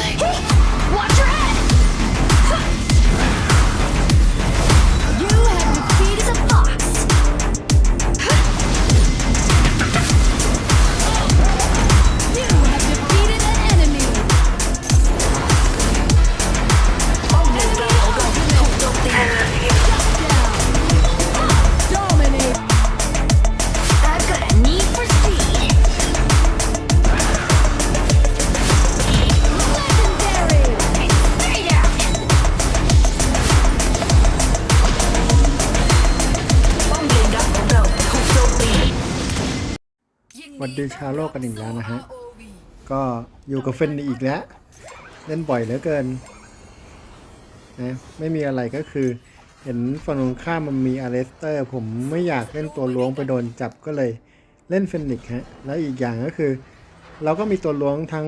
like วัสดีชาวโลกกันอีกแล้วนะฮะ ก็อยู่กับเฟนอีกแล้ว เล่นบ่อยเหลือเกินนะไม่มีอะไรก็คือ เห็นฝั่งตรงข้ามมันมีอาร์เรสเตอร์ ผมไม่อยากเล่นตัวล้วงไปโดนจับก็เลยเล่นเฟนิกฮะ แล้วอีกอย่างก็คือ เราก็มีตัวล้วงทั้ง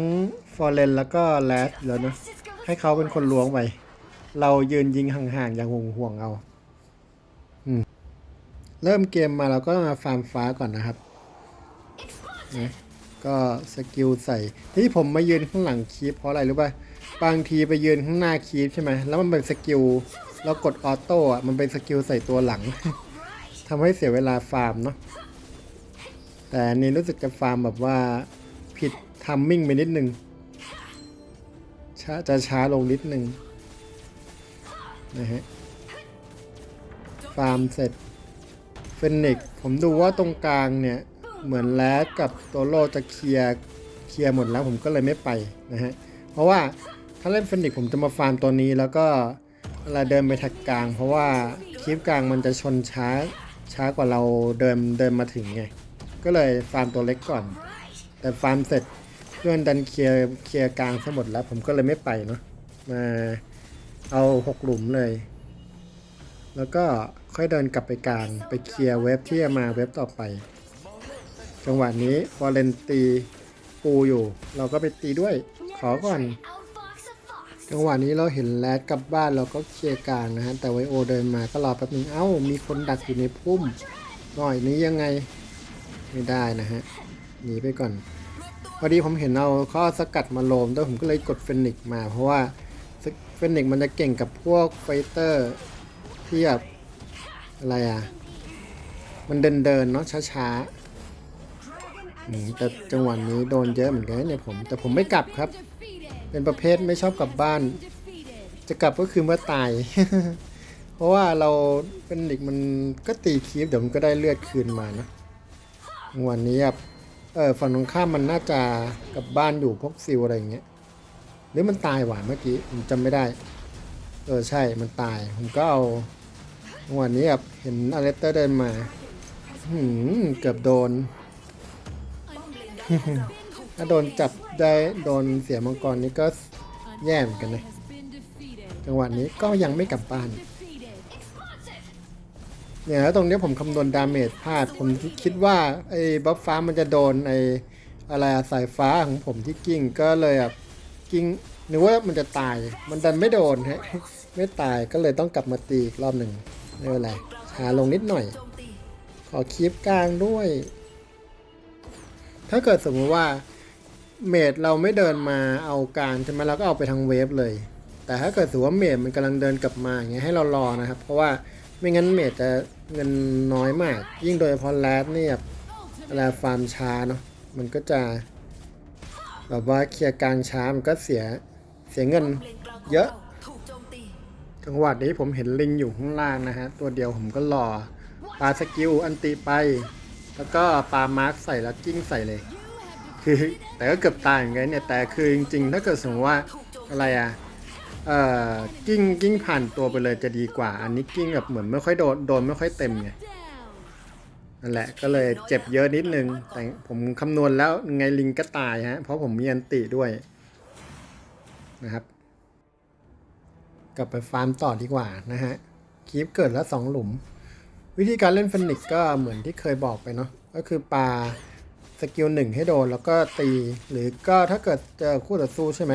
ฟอร์เรนแล้วก็แลสแล้วนะให้เขาเป็นคนล้วงไป เรายืนยิงห่างๆ อย่างห่วงๆเอาอืมเริ่มเกมมาเราก็มาฟาร์มฟ้าก่อนนะครับ นะก็สกิลใส่ที่ผมมายืนข้างหลังคีปเพราะอะไรรู้ป่ะบางทีไปยืนข้างหน้าคีปใช่ไหมแล้วมันเป็นสกิลเรากดออโต้อะมันเป็นสกิลใส่ตัวหลังทำให้เสียเวลาฟาร์มเนาะแต่นนี้รู้สึกจะฟาร์มแบบว่าผิดทัมมิ่งไปนิดนึงช้าจะช้าลงนิดนึงนะฮะฟาร์มเสร็จเฟนิกผมดูว่าตรงกลางเนี่ย เหมือนแลดกับโตโร่จะเคลียร์เคลียร์หมดแล้วผมก็เลยไม่ไปนะฮะ เพราะว่าถ้าเล่นเฟนิกผมจะมาฟาร์มตัวนี้แล้วก็เวลาเดินไปแท็กกลาง เพราะว่าคลิปกลางมันจะชนช้าช้ากว่าเราเดินเดินมาถึงไง ก็เลยฟาร์มตัวเล็กก่อน แต่ฟาร์มเสร็จเพื่อนดันเคลียร์เคลียร์กลางทั้งหมดแล้ว ผมก็เลยไม่ไปเนาะมาเอาหกหลุมเลย แล้วก็ค่อยเดินกลับไปกลางไปเคลียร์เว็บที่จะมาเว็บต่อไป จังหวะนี้ฟอเรนตีปูอยู่ เราก็ไปตีด้วย ขอก่อน จังหวะนี้เราเห็นแรดกลับบ้านเราก็เคลียร์กลางนะฮะ แต่ไวโอเดินมาก็รอแป๊บนึง เอ้า มีคนดักอยู่ในพุ่ม หน่อยนี้ยังไง ไม่ได้นะฮะ หนีไปก่อน พอดีผมเห็นเอาข้อสกัดมาโลมด้วยผมก็เลยกดเฟนิกมา เพราะว่าเฟนิกมันจะเก่งกับพวกไฟเตอร์ที่แบบอะไรอะ มันเดินเดินเนาะช้าๆ อืมแต่จังหวะนี้โดนเยอะเหมือนกันเนี่ยผม แต่ผมไม่กลับครับ เป็นประเภทไม่ชอบกลับบ้าน จะกลับก็คือเมื่อตาย เพราะว่าเราเป็นเด็กมันก็ตีคีฟเดี๋ยวมันก็ได้เลือดคืนมานะวันนี้แบบเออฝั่งตรงข้ามมันน่าจะกลับบ้านอยู่พวกซิลอะไรอย่างเงี้ยหรือมันตายหว่าเมื่อกี้ผมจำไม่ได้เออใช่มันตาย ผมก็เอาวันนี้แบบเห็นอเลสเตอร์เดินมา หืมเกือบโดน ถ้าโดนจับได้โดนเสียมังกรนี่ก็แย่เหมือนกันนะ จังหวะนี้ก็ยังไม่กลับบ้าน เนี่ยแล้วตรงนี้ผมคำนวณดาเมจพลาด ผมคิดว่าไอ้บัฟฟ้ามันจะโดนไอ้อะไรสายฟ้าของผมที่กิ้งก็เลยแบบกิ้งนึกว่ามันจะตาย มันดันไม่โดนฮะ ไม่ตายก็เลยต้องกลับมาตีอีกรอบหนึ่งไม่เป็นไรช้าลงนิดหน่อย ขอคลิปกลางด้วย ถ้าเกิดสมมติว่าเมดเราไม่เดินมาเอากางใช่ไหมเราก็เอาไปทางเวฟเลย แต่ถ้าเกิดสมมติว่าเมดมันกำลังเดินกลับมาอย่างเงี้ยให้เรารอนะครับ เพราะว่าไม่งั้นเมดจะเงินน้อยมาก ยิ่งโดยเฉพาะแรดเนี่ยเวลาฟาร์มช้าเนาะมันก็จะแบบว่าเคลียร์กลางช้ามันก็เสียเสียเงินเยอะจังหวะนี้ผมเห็นลิงอยู่ข้างล่างนะฮะ ตัวเดียวผมก็รอปาสกิลอันติไป แล้วก็ปามาร์คใส่แล้วกิ้งใส่เลย คือแต่ก็เกือบตายเหมือนกันเนี่ยแต่คือจริงๆ ถ้าเกิดสมมติว่าอะไรอะเอ่อกิ้งกิ้งผ่านตัวไปเลยจะดีกว่า อันนี้กิ้งแบบเหมือนไม่ค่อยโดนโดนไม่ค่อยเต็มไงนั่นแหละก็เลยเจ็บเยอะนิดนึง แต่ผมคำนวณแล้วไงลิงก็ตายฮะ เพราะผมมีอันติด้วยนะครับ กลับไปฟาร์มต่อดีกว่านะฮะคีปเกิดแล้วสองหลุม วิธีการเล่นเฟนิกก็เหมือนที่เคยบอกไปเนาะก็คือปาสกิลหนึ่งให้โดนแล้วก็ตีหรือก็ถ้าเกิดเจอคู่ต่อสู้ใช่ไหม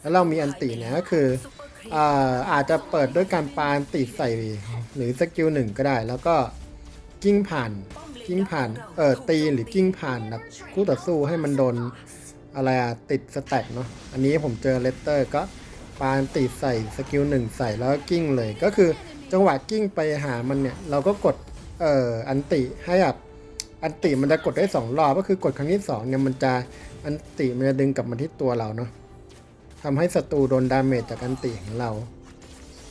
แล้วเรามีอันติเนี่ยก็คืออาอาจจะเปิดด้วยการปาอันติใส่หรือสกิลหนึ่งก็ได้ แล้วก็กิ้งผ่านกิ้งผ่านเออตีหรือกิ้งผ่านแบบคู่ต่อสู้ให้มันโดนอะไรอะติดสแต็กเนาะอันนี้ผมเจอเลสเตอร์ก็ปาอันติใส่สกิลหนึ่งใส่แล้วกิ้งเลยก็คือ จังหวะกิ้งไปหามันเนี่ย เราก็กดเอ่ออันติให้แบบอันติมันจะกดได้สองรอบ ก็คือกดครั้งที่สองเนี่ยมันจะอันติมันจะดึงกลับมาที่ตัวเราเนาะทำให้ศัตรูโดนดาเมจจากอันติของเรา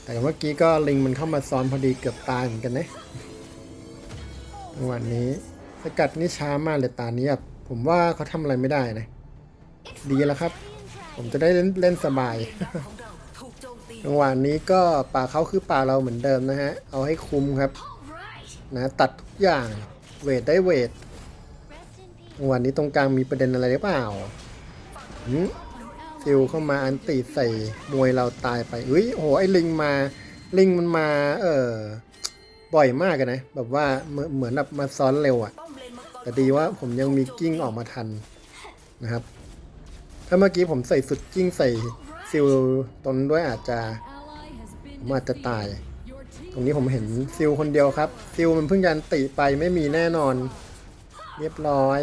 แต่เมื่อกี้ก็ลิงมันเข้ามาซ้อนพอดีเกือบตายเหมือนกันนะจังหวะนี้สกัดนี่ช้ามากเลยตานี้แบบผมว่าเขาทำอะไรไม่ได้นะ ดีแล้วครับ ผมจะได้เล่นเล่นสบาย จังหวะนี้ก็ป่าเขาคือป่าเราเหมือนเดิมนะฮะ เอาให้คุ้มครับนะตัดทุกอย่างเวทได้เวทจังหวะนี้ตรงกลางมีประเด็นอะไรหรือเปล่าหืมฟิวเข้ามาอันติใส่มวยเราตายไปอุ้ยโหไอ้ลิงมาลิงมันมา เออบ่อยมากนะ แบบว่าเหมือนแบบมาซ้อนเร็วอะป้อมเลนมังกรแต่ดีว่าผมยังมีกิ้งออกมาทันนะครับ ถ้าเมื่อกี้ผมใส่สุดกิ้งใส่ ซิลตนด้วยอาจจะผมอาจจะตาย ตรงนี้ผมเห็นซิลคนเดียวครับซิลมันเพิ่งยันติไปไม่มีแน่นอน เรียบร้อย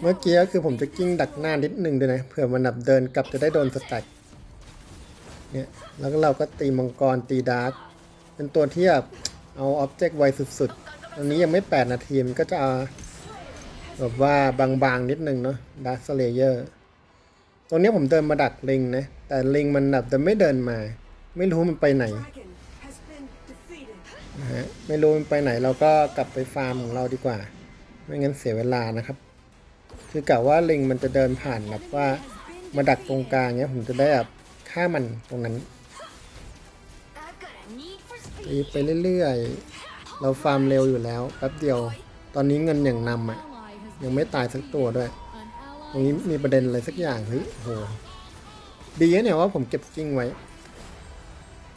เมื่อกี้ก็คือผมจะกิ้งดักหน้านิดนึงด้วยนะเผื่อมันดับเดินกลับจะได้โดนสแต็กเนี่ยแล้วก็เราก็ตีมังกรตีดาร์กเป็นตัวที่แบบเอาอ็อบเจกต์ไวสุดๆอันนี้ยังไม่ 8 นาทีมันก็จะเอา แบบว่าบางๆนิดนึงเนาะดาร์ s เลเยอร์ตรงนี้ผมเดินมาดักลิงนะ แต่ลิงมันแบบจะไม่เดินมา ไม่รู้มันไปไหนนะฮะไม่รู้มันไปไหนเราก็กลับไปฟาร์มของเราดีกว่า ไม่งั้นเสียเวลานะครับ คือกะว่าลิงมันจะเดินผ่านแบบว่ามาดักตรงกลางเนี้ยผมจะได้แบบฆ่ามันตรงนั้นไปเรื่อยๆ เราฟาร์มเร็วอยู่แล้วแป๊บเดียว ตอนนี้เงินอย่างนำอะ ยังไม่ตายสักตัวด้วย an ตรง ally นี้มีประเด็นอะไรสักอย่างเฮ้ยโห ดีนะเนี่ยว่าผมเก็บกิ้งไว้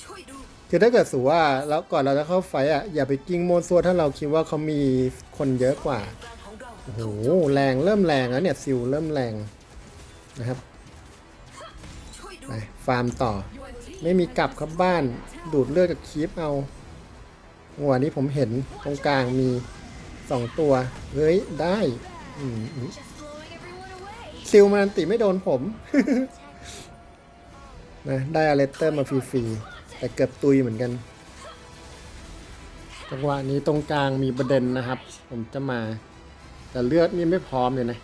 ช่วยดูคือถ้าเกิดสูว่าแล้วก่อนเราจะเข้าไฟต์อะอย่าไปกิ้งโมวซัวถ้าเราคิดว่าเขามีคนเยอะกว่ากลางของเราโอ้โห แรงเริ่มแรงแล้วเนี่ยซิลเริ่มแรงนะครับช่วยดูไปฟาร์มต่อ ไม่มีกลับครับบ้านดูดเลือดกับคีปเอาหัวนี้ผมเห็นตรงกลางมี สองตัว เฮ้ย ได้อืมอืม just blowing everyone away. ซิลมันอันติไม่โดนผมนะได้อเลสเตอร์มาฟรีๆ แต่เกือบตุยเหมือนกัน จังหวะนี้ตรงกลางมีประเด็นนะครับ ผมจะมา แต่เลือดนี่ไม่พร้อมเลยนะ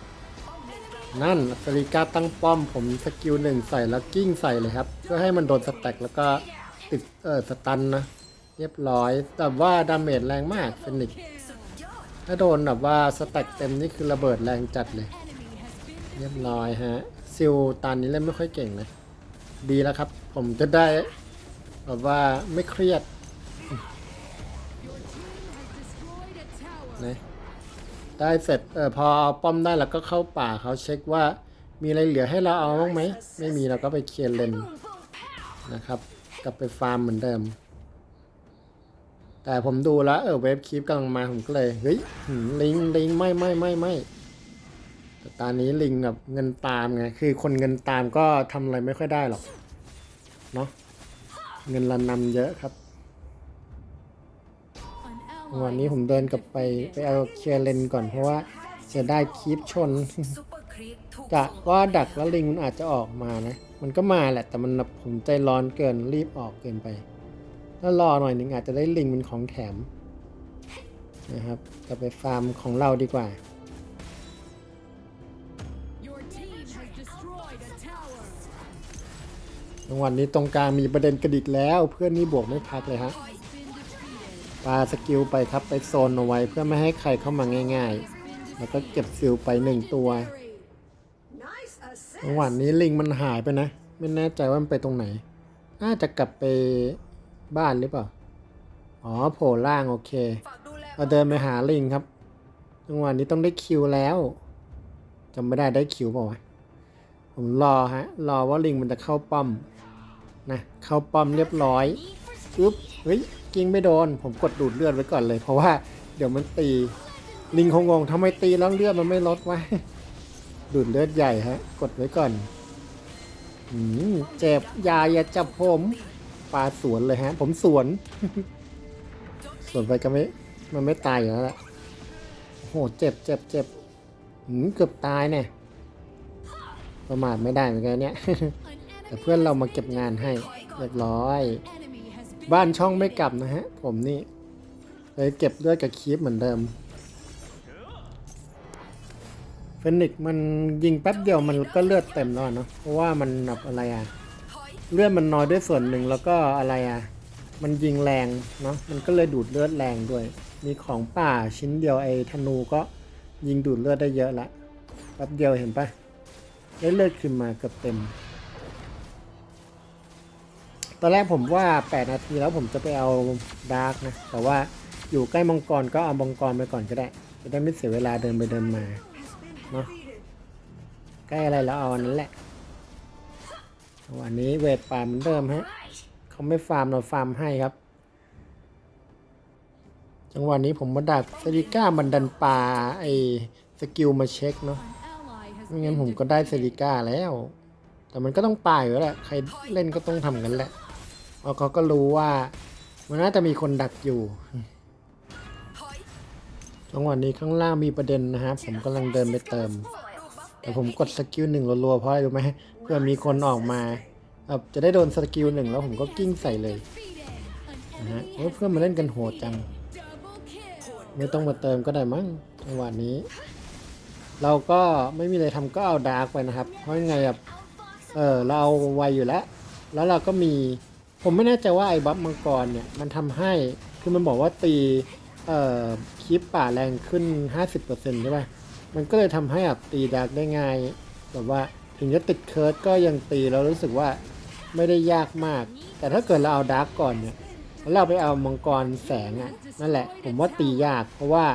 นั่นสริกาตั้งป้อมผมสกิลหนึ่งใส่แล้วกิ้งใส่เลยครับ เพื่อให้มันโดนสแต็กแล้วก็ติดเออสตันนะ เรียบร้อย แต่ว่าดาเมจแรงมากเฟนิกซ์สุดยอด ถ้าโดนแบบว่าสแต็กเต็มนี่คือระเบิดแรงจัดเลย เรียบร้อยฮะ ซิลตานนี้เล่นไม่ค่อยเก่งนะ ดีแล้วครับ ผมจะได้แบบว่าไม่เครียดนะได้เสร็จเออพอเอาป้อมได้แล้วก็เข้าป่าเขาเช็คว่ามีอะไรเหลือให้เราเอาบ้างไหม ไม่มีเราก็ไปเคลียร์เลนนะครับ กลับไปฟาร์มเหมือนเดิม แต่ผมดูแล้วเออเวฟคีปกำลังมาผมก็เลยเฮ้ยลิงลิงไม่ไม่ไม่ไม่แต่ตอนนี้ลิงแบบเงินตามไงคือคนเงินตามก็ทำอะไรไม่ค่อยได้หรอกเนาะเงินรันนำเยอะครับวันนี้ผมเดินกลับไปไปเอาเคลียร์เลนก่อนเพราะว่าเสียได้คีปชนกะว่าดักแล้วลิงมันอาจจะออกมานะ มันก็มาแหละแต่มันแบบผมใจร้อนเกินรีบออกเกินไป ถ้ารอหน่อยหนึ่งอาจจะได้ลิงเป็นของแถมนะครับกลับไปฟาร์มของเราดีกว่า Your team has destroyed a tower. รางวัลนี้ตรงกลางมีประเด็นกระดิกแล้ว เพื่อนนี่บวกไม่พักเลยฮะ Has been defeated. ปาสกิลไปครับไปโซนเอาไว้เพื่อไม่ให้ใครเข้ามาง่าย ๆ แล้วก็เก็บซิลไปหนึ่งตัว Victory. จังหวะนี้ลิงมันหายไปนะ ไม่แน่ใจว่ามันไปตรงไหน น่าจะกลับไป บ้านหรือเปล่า อ๋อโผล่ล่างโอเคเราเดินไปหาลิงครับจังหวะนี้ต้องได้คิวแล้วจำไม่ได้ได้คิวเปล่าวะผมรอฮะ รอว่าลิงมันจะเข้าป้อมนะเข้าป้อมเรียบร้อย Need for ปึ๊บเฮ้ยกิ้งไม่โดน ผมกดดูดเลือดไว้ก่อนเลย เพราะว่าเดี๋ยวมันตี ลิงคงงงทำไมตีแล้วเลือดมันไม่ลดวะดูดเลือดใหญ่ฮะ กดไว้ก่อนอืมเจ็บยาอย่าจับผม ปลาสวนเลยฮะ ผมสวน สวนไปก็ไม่ มันไม่ตายอยู่แล้วแหละโอ้โหเจ็บเจ็บเจ็บหืมเกือบตายเนี่ยประมาทไม่ได้เหมือนกันเนี่ย แต่เพื่อนเรามาเก็บงานให้เรียบร้อย บ้านช่องไม่กลับนะฮะ ผมนี่เลยเก็บเลือดกับคีปเหมือนเดิมเฟนิกมันยิงแป๊บเดียวมันก็เลือดเต็มแล้วเนาะเพราะว่ามันแบบอะไรอะ เลือดมันน้อยด้วยส่วนหนึ่งแล้วก็อะไรอะ มันยิงแรงเนาะมันก็เลยดูดเลือดแรงด้วย มีของป่าชิ้นเดียวไอ้ธนูก็ยิงดูดเลือดได้เยอะละแป๊บเดียวเห็นปะได้เลือดขึ้นมาเกือบเต็ม ตอนแรกผมว่า 8 นาทีแล้วผมจะไปเอาดาร์กนะ แต่ว่าอยู่ใกล้มังกรก็เอามังกรไปก่อนก็ได้ จะได้ไม่เสียเวลาเดินไปเดินมาเนาะใกล้อะไรแล้วเอาอันนั้นแหละ วันนี้เวทป่าเหมือนเดิมฮะเขาไม่ฟาร์มเราฟาร์มให้ครับ จังหวะนี้ผมมาดักเซริก้าบันดันปลาไอสกิลมาเช็คเนาะไม่งั้นผมก็ได้เซริก้าแล้ว แต่มันก็ต้องปลาอยู่แล้วแหละใครเล่นก็ต้องทำกันแหละเพราะเขาก็รู้ว่า มันน่าจะมีคนดักอยู่จังหวะนี้ข้างล่างมีประเด็นนะฮะผมกำลังเดินไปเติม แต่ผมกดสกิลหนึ่งรัวๆเพราะอะไรรู้ไหม เพื่อมีคนออกมาจะได้โดนสกิลหนึ่งแล้วผมก็กิ้งใส่เลยนะฮะ enemy โอ้ยเพื่อนมาเล่นกันโหดจัง ไม่ต้องมาเติมก็ได้มั้งจังหวะนี้ เราก็ไม่มีอะไรทำก็เอาดาร์กไปนะครับ เพราะยังไงแบบเออเราเอาไวอยู่แล้ว แล้วเราก็มีผมไม่แน่ใจว่าไอ้บัฟมังกรเนี่ยมันทำให้คือมันบอกว่าตีเอ่อคลิปป่าแรงขึ้น 50%ใช่ป่ะมันก็เลยทำให้แบบตีดาร์กได้ง่ายแบบว่า ถึงจะติดเคิร์ดก็ยังตีแล้วรู้สึกว่าไม่ได้ยากมาก แต่ถ้าเกิดเราเอาดาร์กก่อนเนี่ยแล้วเราไปเอามังกรแสงอะ่ะนั่นแหละ ผมว่าตียากเพราะว่า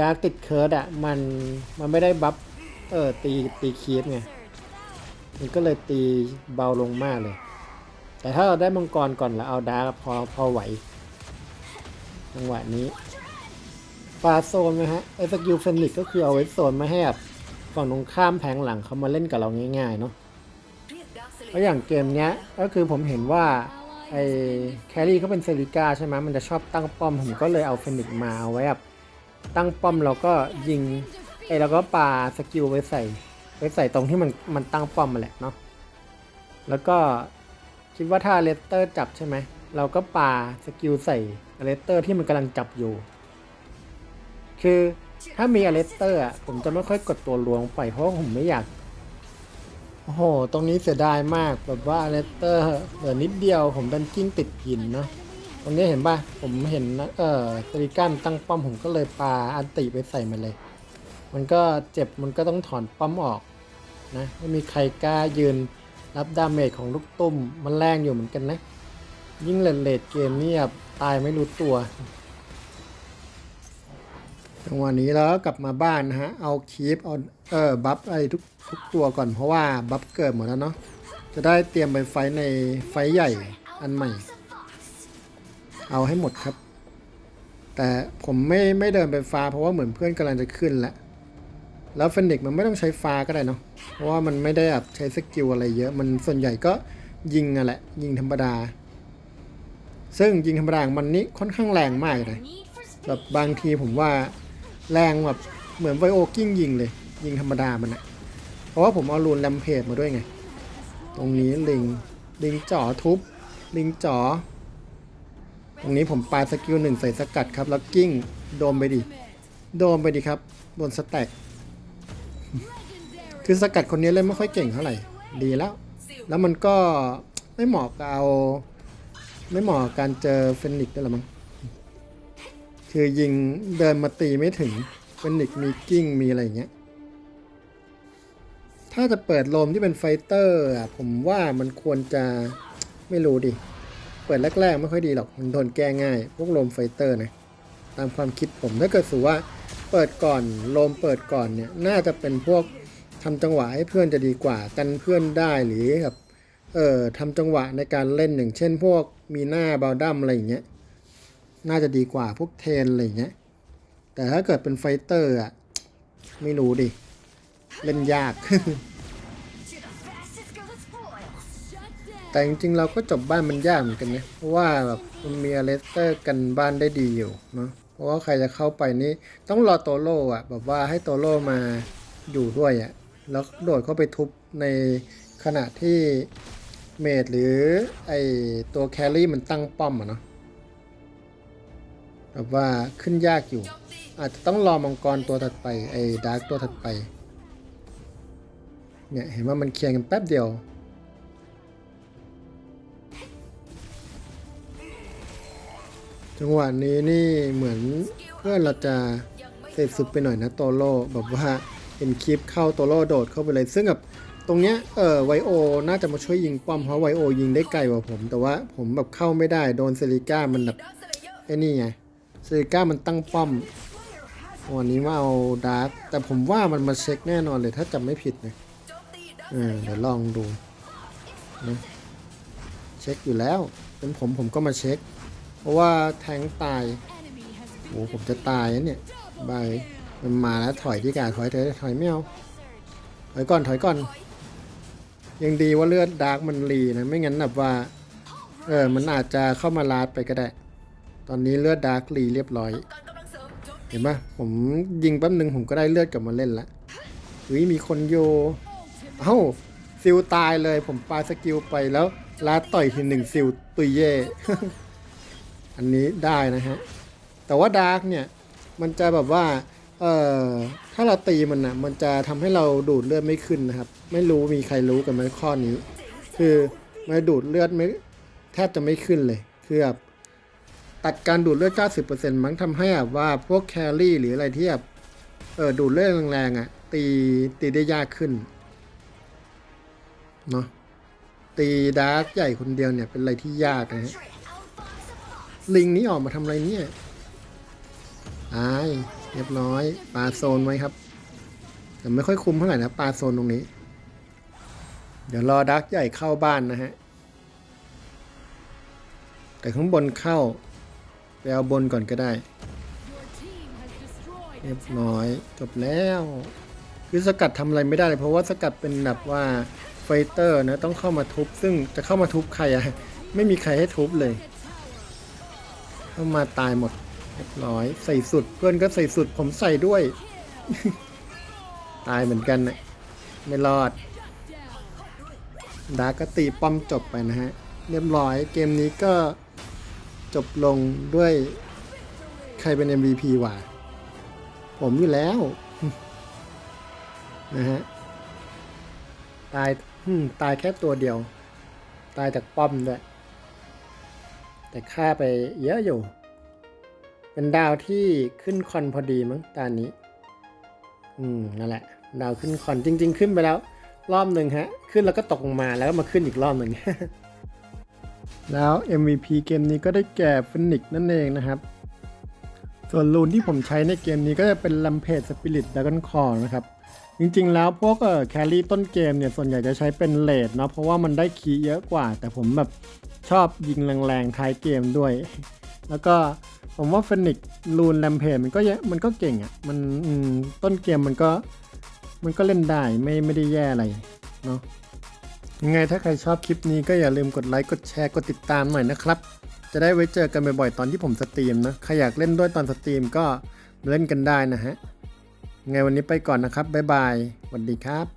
ดาร์กติดเคิร์ดอะ่ะมันมันไม่ได้บัฟเออตีตีคีฟไงมันก็เลยตีเบาลงมากเลย แต่ถ้าเราได้มังกรก่อนแล้วเอาดาร์กพอพอไหวจังหวะนี้ปาโซนไหมฮะไอ้สกิลเฟนิกก็คือเอาไว้โซนไม่ให้แบบ ฝั่งตรงข้ามแผงหลังเขามาเล่นกับเราง่ายๆเนาะเรียกดาร์คสเลเพราะอย่างเกมเนี้ยก็คือผมเห็นว่าไอ้แครี่เขาเป็นเซริก้าใช่ไหมมันจะชอบตั้งป้อมผมก็เลยเอาเฟนิกมาเอาไว้แบบตั้งป้อมแล้วก็ยิงไอ้แล้วก็ปาสกิลไว้ใส่ไว้ใส่ตรงที่มันมันตั้งป้อมมาแหละเนาะแล้วก็คิดว่าถ้าเลสเตอร์จับใช่ไหมเราก็ปาสกิลใส่เลสเตอร์ที่มันกำลังจับอยู่ คือ ถ้ามีอเลสเตอร์อะผมจะไม่ค่อยกดตัวลวงไปเพราะผมไม่อยาก โอ้โห ตรงนี้เสียดายมากแบบว่าอเลสเตอร์เหลือนิดเดียวผมดันกิ้งติดหินเนาะตรงนี้เห็นป่ะ ผมเห็นนะเออสริกันตั้งป้อมผมก็เลยปาอันติไปใส่มันเลย มันก็เจ็บมันก็ต้องถอนป้อมออกนะไม่มีใครกล้ายืนรับดาเมจของลูกตุ้มมันแรงอยู่เหมือนกันนะ ยิ่งเลนเลดเกมนี่แบบตายไม่รู้ตัว จังหวะนี้แล้วกลับมาบ้านนะฮะ เอาคีปเอาเออบัฟอะไรทุกทุกตัวก่อนเพราะว่าบัฟเกิดหมดแล้วเนาะ จะได้เตรียมไปไฟในไฟใหญ่อันใหม่ เอาให้หมดครับ แต่ผมไม่ไม่เดินไปฟ้าเพราะว่าเหมือนเพื่อนกำลังจะขึ้นแล้ว แล้วเฟนเด็กมันไม่ต้องใช้ฟ้าก็ได้เนาะ เพราะว่ามันไม่ได้แบบใช้สกิลอะไรเยอะ มันส่วนใหญ่ก็ยิงอะแหละ ยิงธรรมดา ซึ่งยิงธรรมดามันนี่ค่อนข้างแรงมากเลยแบบบางทีผมว่า แรงแบบเหมือนไวโอกิ้งยิงเลย ยิงธรรมดามันอะเพราะว่าผมเอารูนแลมเพจมาด้วยไง ตรงนี้ลิง ลิงจ่อทุบ ลิงจ่อ ตรงนี้ผมปาสกิลหนึ่งใส่สกัดครับแล้วกิ้งโดนไปดิ โดนไปดิครับโดนสแต็กคือสกัดคนนี้เล่นไม่ค่อยเก่งเท่าไหร่ ดีแล้ว แล้วมันก็ไม่เหมาะกับเอา ไม่เหมาะการเจอเฟนิกซ์ด้หรอมั้ง คือยิงเดินมาตีไม่ถึงเฟนิกมีกิ้งมีอะไรเงี้ย ถ้าจะเปิดโลมที่เป็นไฟเตอร์อะผมว่ามันควรจะไม่รู้ดิ เปิดแรกๆไม่ค่อยดีหรอก มันโดนแก้ง่าย พวกโลมไฟเตอร์นะ ตามความคิดผมถ้าเกิดสูว่าเปิดก่อนโลมเปิดก่อนเนี่ย น่าจะเป็นพวกทำจังหวะให้เพื่อนจะดีกว่ากันเพื่อนได้หรือแบบเอ่อทำจังหวะในการเล่นอย่างเช่น พวกมีหน้าบาดัมอะไรอย่างเงี้ย น่าจะดีกว่าพวกเทนอะไรเงี้ย แต่ถ้าเกิดเป็นไฟเตอร์อะ ไม่รู้ดิ เล่นยาก แต่จริงๆเราก็จบบ้านมันยากเหมือนกันนะ เพราะว่าแบบมันมีอเลสเตอร์กันบ้านได้ดีอยู่เนาะ เพราะว่าใครจะเข้าไปนี่ต้องรอโตโร่อะแบบว่าให้โตโร่มาอยู่ด้วยอะแล้วโดดเข้าไปทุบในขณะที่เมดหรือไอตัวแครี่มันตั้งป้อมอะเนาะ แบบว่าขึ้นยากอยู่ อาจจะต้องรอมังกรตัวถัดไปไอ้ดาร์กตัวถัดไปเนี่ยเห็นว่ามันเคลียร์กันแป๊บเดียวจังหวะนี้นี่เหมือนเพื่อนเราจะเสร็จสุดไปหน่อยนะโตโร่แบบว่าเห็นคลิปเข้าโตโร่โดดเข้าไปเลยซึ่งแบบตรงเนี้ยเออไวโอน่าจะมาช่วยยิงป้อมเพราะไวโอยิงได้ไกลกว่าผม แต่ว่าผมแบบเข้าไม่ได้โดนเซริก้ามันแบบไอ้นี่ไง เซริก้ามันตั้งป้อม วันนี้มาเอาดาร์กแต่ผมว่ามันมาเช็คแน่นอนเลยถ้าจำไม่ผิดนะเออเดี๋ยวลองดูนะเช็คอยู่แล้ว เป็นผมผมก็มาเช็ค เพราะว่าแทงตายโอ้ผมจะตายนะเนี่ยบายมันมาแล้วถอยที่กาถอยถอยถอยไม่เอาถอยก่อนถอยก่อน ยังดีว่าเลือดดาร์กมันรีนะไม่งั้นแบบว่าเออมันอาจจะเข้ามาลาดไปก็ได้ ตอนนี้เลือดดาร์กรีเรียบร้อย เห็นปะผมยิงแป๊บนึงผมก็ได้เลือดกลับมาเล่นละอุ้ยมีคนโย เอ้าซิลตายเลยผมปาสกิลไปแล้วลาต่อยทีหนึ่งซิลตุยเย่อันนี้ได้นะฮะ แต่ว่าดาร์กเนี่ย มันจะแบบว่า เอ่อ ถ้าเราตีมันนะมันจะทำให้เราดูดเลือดไม่ขึ้นนะครับ ไม่รู้มีใครรู้กันไหมข้อนี้ คือมันดูดเลือดไม่แทบจะไม่ขึ้นเลย คือแบบ ตัดการดูดเลือด 90%มั้งทำให้แบบว่าพวกแครี่หรืออะไรที่แบบเออดูดเลือดแรงๆอะ ตีตีได้ยากขึ้นเนาะตีดาร์กใหญ่คนเดียวเนี่ยเป็นอะไรที่ยากนะฮะลิงนี้ออกมาทำอะไรเนี่ยตายเรียบร้อยปลาโซนไว้ครับ แต่ไม่ค่อยคุ้มเท่าไหร่นะปลาโซนตรงนี้ เดี๋ยวรอดักใหญ่เข้าบ้านนะฮะ แต่ข้างบนเข้า เอาบนก่อนก็ได้เรียบร้อยจบแล้ว คือสกัดทำอะไรไม่ได้เลย เพราะว่าสกัดเป็นแบบว่าไฟเตอร์นะต้องเข้ามาทุบ ซึ่งจะเข้ามาทุบใครอะไม่มีใครให้ทุบเลย เข้ามาตายหมดเรียบร้อยใส่สุดเพื่อนก็ใส่สุดผมใส่ด้วย ตายเหมือนกันนะไม่รอดดากก็ตีป้อมจบไปนะฮะ เรียบร้อยเกมนี้ก็ จบลงด้วยใครเป็น MVP วะผมอยู่แล้ว นะฮะ ตายตายแค่ตัวเดียว ตายจากป้อมด้วย แต่ฆ่าไปเยอะอยู่ เป็นดาวที่ขึ้นคอนพอดีมั้งตอนนี้ อืม นั่นแหละ ดาวขึ้นคอนจริง ๆ ขึ้นไปแล้ว รอบหนึ่งฮะ ขึ้นแล้วก็ตกลงมาแล้วก็มาขึ้นอีกรอบหนึ่ง แล้ว MVP เกมนี้ก็ได้แก่ฟินิกนั่นเองนะครับ ส่วนรูนที่ผมใช้ในเกมนี้ก็จะเป็นลัมเพจสปิริตด a ก o n คอนะครับ จริงๆ แล้วพวกเออแครี่ต้นเกมเนี่ย ส่วนใหญ่จะใช้เป็นเลดเนาะเพราะว่ามันได้คีย์เยอะกว่า แต่ผมแบบชอบยิงแรงๆท้ายเกมด้วย แล้วก็ผมว่าฟินิกรูนแลมเพจมันก็เยอะมันก็เก่งอะ่ะมันมต้นเกมมันก็มันก็เล่นได้ไม่ไม่ได้แย่อะไรเนาะ ยังไงถ้าใครชอบคลิปนี้ก็อย่าลืมกดไลค์ กดแชร์ กดติดตามหน่อยนะครับ จะได้ไว้เจอกันบ่อยๆตอนที่ผมสตรีมนะ ใครอยากเล่นด้วยตอนสตรีมก็เล่นกันได้นะฮะไงวันนี้ไปก่อนนะครับ บ๊ายบายสวัสดีครับ